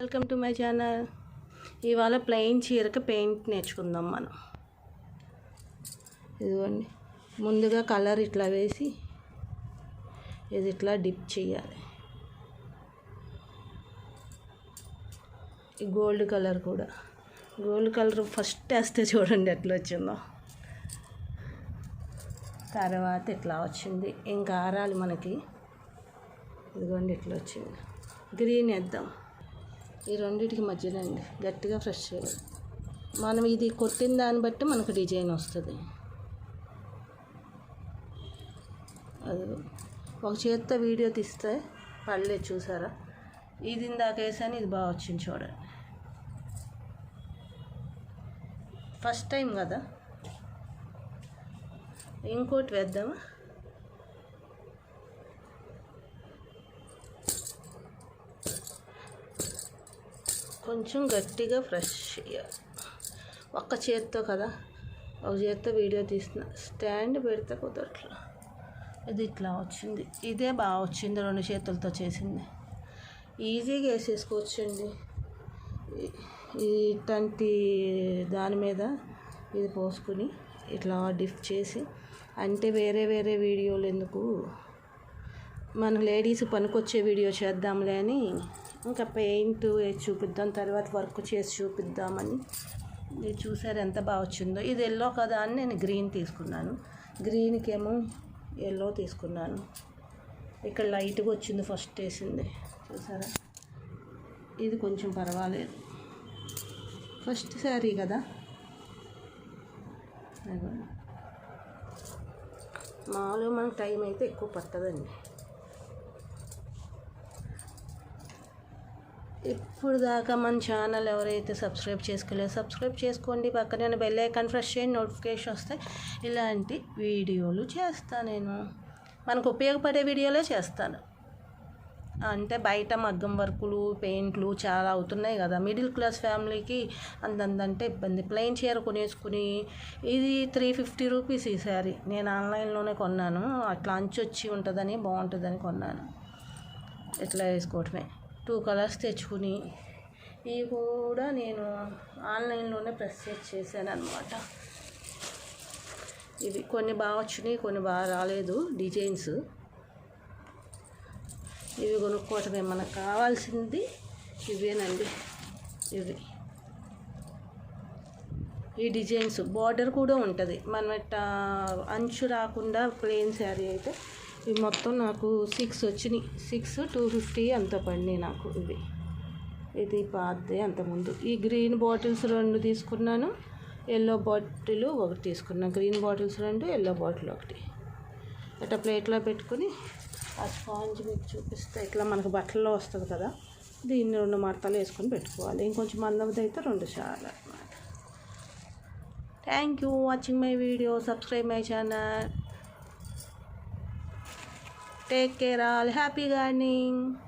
Welcome to my channel ఇవాళ plain చీరకి paint నేర్చుకుందాం మనం. ఇదిగోండి. ముందుగా కలర్ ఇట్లా వేసి ఇది ఇట్లా డిప్ చేయాలి. గోల్డ్ కలర్ కూడా. గోల్డ్ కలర్ ఫస్ట్ వేస్తే చూడండి ఎట్లా వచ్చిందో. తర్వాత ఇట్లా వచ్చింది. ఇంకా ఆరాలి మనకి. ఇదిగోండి ఇట్లా వచ్చింది. గ్రీన్ వేద్దాం. ఈ రెండింటికి మధ్యలో అండి. గట్టిగా ఫ్రెష్ చేయాలి. మనం ఇది కొట్టిన దాన్ని బట్టి మనకు డిజైన్ వస్తుంది. అది ఒక చేత్తో వీడియో తీస్తే పర్లేదు చూసారా? ఇది ఇందాక వేసాను ఇది బాగా వచ్చింది చూడండి. ఫస్ట్ టైం కదా? ఇంకోటి వేద్దామా? కొంచెం గట్టిగా ఫ్రెష్ చేయాలి. ఒక్క చేత్తో కదా? ఒక చేత్తో వీడియో తీసిన స్టాండ్ పెడితే కుదరట్లా. ఇది ఇట్లా వచ్చింది. ఇదే బాగా వచ్చింది. రెండు చేతులతో చేసింది. ఈజీగా వేసేసుకోవచ్చండి. ఇట్లాంటి దాని మీద ఇది పోసుకుని ఇట్లా డిఫ్ చేసి అంటే వేరే వేరే వీడియోలు ఎందుకు? మన లేడీస్ పనికొచ్చే వీడియో చేద్దాంలే అని ఇంకా పెయింట్ వేసి చూపిద్దాం తర్వాత వర్క్ చేసి చూపిద్దామని. ఇది చూసారు ఎంత బాగా వచ్చిందో. ఇది ఎల్లో కదా అని నేను గ్రీన్ తీసుకున్నాను. గ్రీన్కి ఏమో ఎల్లో తీసుకున్నాను. ఇక్కడ లైట్గా వచ్చింది ఫస్ట్ వేసింది. చూసారా? ఇది కొంచెం పర్వాలేదు. ఫస్ట్ శారీ కదా? మామూలుగా మనకు టైం అయితే ఎక్కువ పట్టదండి. ఇప్పుడు దాకా మన ఛానల్ ఎవరైతే సబ్స్క్రైబ్ చేసుకోలేదు సబ్స్క్రైబ్ చేసుకోండి. పక్కన బెల్ ఐకాన్ ఫ్రెష్ చేయండి నోటిఫికేషన్ వస్తే ఇలాంటి వీడియోలు చేస్తాను నేను. మనకు ఉపయోగపడే వీడియోలే చేస్తాను. అంటే బయట మగ్గం వర్కులు పెయింట్లు చాలా అవుతున్నాయి కదా. మిడిల్ క్లాస్ ఫ్యామిలీకి అంతంతంటే ఇబ్బంది. ప్లెయిన్ చీర కొనేసుకుని ఇది త్రీ ఫిఫ్టీ రూపీస్ ఈ శారీ నేను ఆన్లైన్లోనే కొన్నాను. అట్లా అంచు వచ్చి ఉంటుందని బాగుంటుందని కొన్నాను. ఇట్లా వేసుకోవటమే? టూ కలర్స్ తెచ్చుకుని ఇవి కూడా నేను ఆన్లైన్లోనే ప్రెస్ చేశాను అనమాట ఇవి కొన్ని బాగా వచ్చినాయి కొన్ని బాగా రాలేదు డిజైన్స్ ఇవి కొనుక్కోవటమే మనకు కావాల్సింది ఇవేనండి. ఇవి. ఈ డిజైన్స్ బార్డర్ కూడా ఉంటుంది. మనం అంచు రాకుండా ప్లెయిన్ శారీ అయితే ఇవి మొత్తం నాకు సిక్స్ వచ్చినాయి. సిక్స్ టూ ఫిఫ్టీ అంత పడినాయి నాకు ఇవి. ఇది పాతే అంతకుముందు. ఈ గ్రీన్ బాటిల్స్ రెండు తీసుకున్నాను. ఎల్లో బాటిల్ ఒకటి తీసుకున్నాను. గ్రీన్ బాటిల్స్ రెండు ఎల్లో బాటిల్ ఒకటి. ఇట్లా ప్లేట్లో పెట్టుకుని ఆ స్పాంజ్ మీకు చూపిస్తే. ఇట్లా మనకు బట్టల్లో వస్తుంది కదా దీన్ని రెండు మడతలు వేసుకొని పెట్టుకోవాలి. ఇంకొంచెం మందమది అయితే రెండు చాలు అనమాట thank you watching my video subscribe my channel Take care all. Happy gardening.